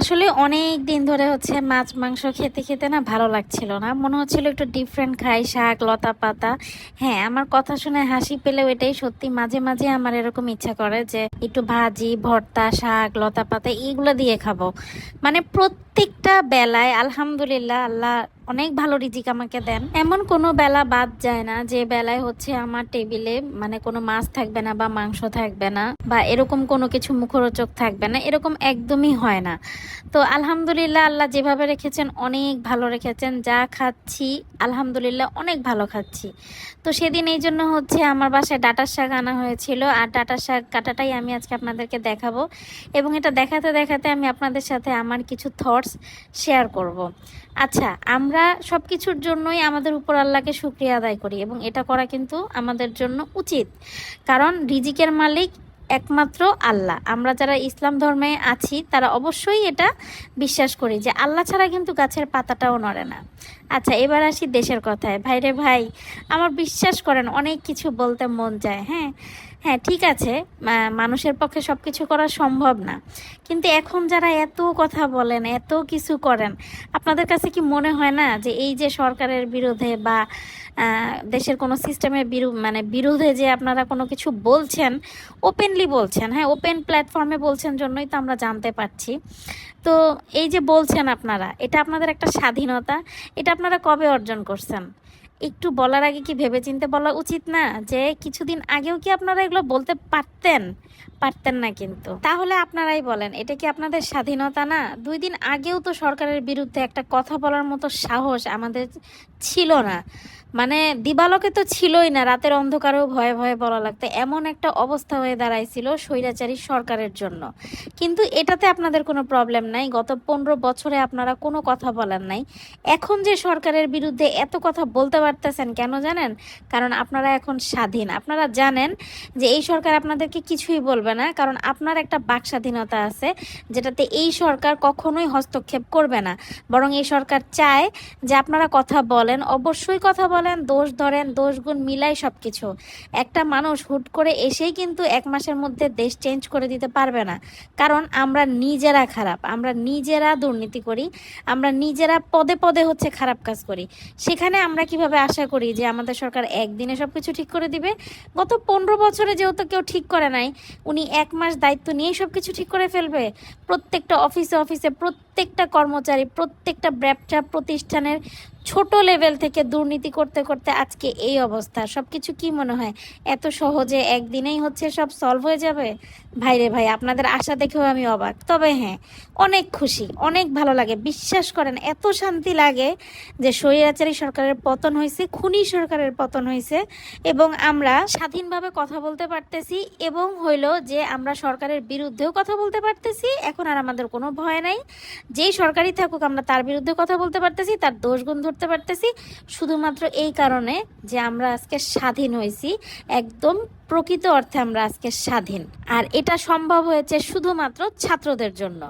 আসলে অনেক দিন ধরে হচ্ছে মাছ, মাংস খেতে খেতে না ভালো লাগছিল না। মনে হচ্ছিল একটু ডিফারেন্ট খাই, শাক, লতা পাতা। হ্যাঁ আমার কথা শুনে হাসি পেলেও এটাই সত্যি। মাঝে মাঝে আমার এরকম ইচ্ছা করে যে একটু ভাজি, ভর্তা, শাক, লতা পাতা এইগুলো দিয়ে খাব। মানে প্রত্যেকটা বেলায় আলহামদুলিল্লাহ, আল্লাহ অনেক ভালো রিজিক আমাকে দেন। এমন কোনো বেলা বাদ যায় না যে বেলায় হচ্ছে আমার টেবিলে মানে কোনো মাছ থাকবে না বা মাংস থাকবে না বা এরকম কোনো কিছু মুখরোচক থাকবে না, এরকম একদমই হয় না। তো আলহামদুলিল্লাহ আল্লাহ যেভাবে রেখেছেন অনেক ভালো রেখেছেন, যা খাচ্ছি আলহামদুলিল্লাহ অনেক ভালো খাচ্ছি। তো সেদিন এই জন্য হচ্ছে আমার বাসায় ডাটার শাক আনা হয়েছিল, আর ডাটার শাক কাটাটাই আমি আজকে আপনাদেরকে দেখাবো। এবং এটা দেখাতে দেখাতে আমি আপনাদের সাথে আমার কিছু থটস শেয়ার করব। আচ্ছা আমরা সব কিছুর জন্যই আমাদের উপর আল্লাহকে শুক্রিয়া আদায় করি এবং এটা করা কিন্তু আমাদের জন্য উচিত। কারণ রিজিকের মালিক একমাত্র আল্লাহ। আমরা যারা ইসলাম ধর্মে আছি, তারা অবশ্যই এটা বিশ্বাস করি যে আল্লাহ ছাড়া কিন্তু গাছের পাতাটাও নড়ে না। আচ্ছা এবার আসি দেশের কথায়। ভাইরে ভাই, আমার বিশ্বাস করেন, অনেক কিছু বলতে মন যায় হ্যাঁ? হ্যাঁ ঠিক আছে। মানুষের পক্ষে সব কিছু করা সম্ভব না। কিন্তু এখন যারা এত কথা বলেন, এত কিছু করেন, আপনাদের কাছে কি মনে হয় না যে এই যে সরকারের বিরুদ্ধে বা দেশের কোনো সিস্টেমের বিরু মানে বিরুদ্ধে যে আপনারা কোনো কিছু বলছেন ওপেনলি বলছেন হ্যাঁ ওপেন প্ল্যাটফর্মে বলছেন জন্যই তো আমরা জানতে পারছি। তো এই যে বলছেন আপনারা, এটা আপনাদের একটা স্বাধীনতা, এটা আপনারা কবে অর্জন করছেন? একটু বলার আগে কি ভেবেচিন্তে বলা উচিত না? যে কিছুদিন আগেও কি আপনারা এগুলো বলতে পারতেন? পারতেন না কিন্তু। তাহলে আপনারাই বলেন, এটা কি আপনাদের স্বাধীনতা না? দুই দিন আগেও তো সরকারের বিরুদ্ধে একটা কথা বলার মতো সাহস আমাদের ছিল না। মানে দিবালোকে তো ছিলই না, রাতের অন্ধকারেও ভয়ে ভয়ে বলা লাগতো। এমন একটা অবস্থা হয়ে দাঁড়াইছিল স্বৈরাচারী সরকারের জন্য। কিন্তু এটাতে আপনাদের কোনো প্রবলেম নাই? গত পনেরো বছরে আপনারা কোনো কথা বলেন নাই। এখন যে সরকারের বিরুদ্ধে এত কথা বলতে পারতেছেন কেন জানেন? কারণ আপনারা এখন স্বাধীন। আপনারা জানেন যে এই সরকার আপনাদেরকে কিছুই বলবে না, কারণ আপনার একটা বাক স্বাধীনতা আছে যেটাতে এই সরকার কখনোই হস্তক্ষেপ করবে না। বরং এই সরকার চায় যে আপনারা কথা বলেন, অবশ্যই কথা বলেন, দোষ ধরেন, দোষ গুণ মিলাই সব কিছু একটা মানুষ হুট করে এসেই কিন্তু এক মাসের মধ্যে দেশ চেঞ্জ করে দিতে পারবে না। কারণ আমরা নিজেরা খারাপ, আমরা নিজেরা দুর্নীতি করি, আমরা নিজেরা পদে পদে হচ্ছে খারাপ কাজ করি। সেখানে আমরা কীভাবে আশা করি যে আমাদের সরকার একদিনে সব কিছু ঠিক করে দিবে। গত পনেরো বছরে যেহেতু কেউ ঠিক করে নাই, উনি এক মাস দায়িত্ব নিয়েই সব কিছু ঠিক করে ফেলবে। প্রত্যেকটা অফিসে অফিসে প্রত্যেকটা কর্মচারী, প্রত্যেকটা ব্যবসা প্রতিষ্ঠানের ছোট লেভেল থেকে দুর্নীতি করতে করতে আজকে এই অবস্থা। সব কিছু কি মনে হয়? এত সহজে একদিনেই হচ্ছে সব সলভ হয়ে যাবে? ভাই রে ভাই, আপনাদের আশা দেখেও আমি অবাক। তবে হ্যাঁ অনেক খুশি, অনেক ভালো লাগে। বিশ্বাস করেন, এত শান্তি লাগে যে স্বৈরাচারী সরকারের পতন হয়েছে, খুনি সরকারের পতন হয়েছে, এবং আমরা স্বাধীনভাবে কথা বলতে পারতেছি, এবং হইল যে আমরা সরকারের বিরুদ্ধেও কথা বলতে পারতেছি, এখন আর আমাদের কোনো ভয় নাই। যেই সরকারি থাকুক, আমরা তার বিরুদ্ধে কথা বলতে পারতেছি, তার দোষ দোষগুণ ধরতে পারতেছি। শুধুমাত্র এই কারণে যে আমরা আজকে স্বাধীন হয়েছি। একদম প্রকৃত অর্থে আমরা আজকে স্বাধীন। আর এটা সম্ভব হয়েছে শুধুমাত্র ছাত্রদের জন্য।